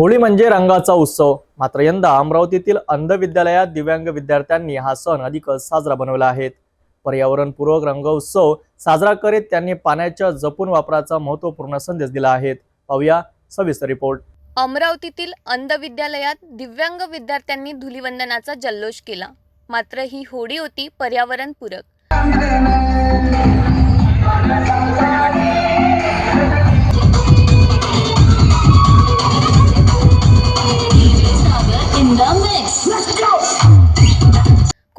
होळी म्हणजे रंगाचा उत्सव. मात्र यंदा अमरावतीतील अंध विद्यालयात दिव्यांग विद्यार्थ्यांनी हा सण अधिकच साजरा बनवला आहे. पर्यावरणपूर्वक रंग उत्सव साजरा करीत त्यांनी पाण्याच्या जपून वापराचा महत्त्वपूर्ण संदेश दिला आहे. पाहूया सविस्तर रिपोर्ट. अमरावतीतील अंध विद्यालयात दिव्यांग विद्यार्थ्यांनी धुलिवंदनाचा जल्लोष केला. मात्र ही होळी होती पर्यावरणपूरक.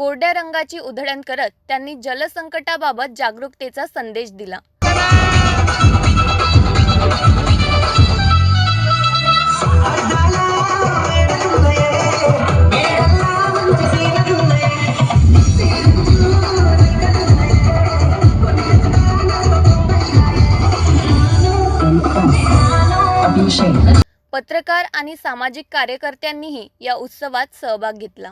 कोरड्या रंगाची उधळण करत त्यांनी जलसंकटाबाबत जागरूकतेचा संदेश दिला. पत्रकार आणि सामाजिक कार्यकर्त्यांनीही या उत्सवात सहभाग घेतला.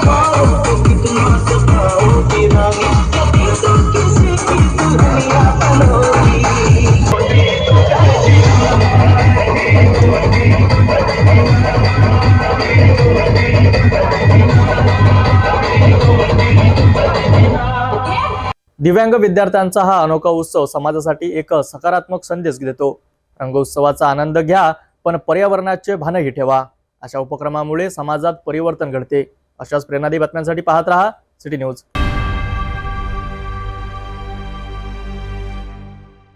दिव्यांग विद्यार्थ्यांचा हा अनोखा उत्सव समाजासाठी एक सकारात्मक संदेश देतो. रंगोत्सवाचा आनंद घ्या पण पर्यावरणाचे भानही ठेवा. अशा उपक्रमामुळे समाजात परिवर्तन घडते. अशाच प्रेरणादी बातम्यांसाठी पाहत रहा. City news.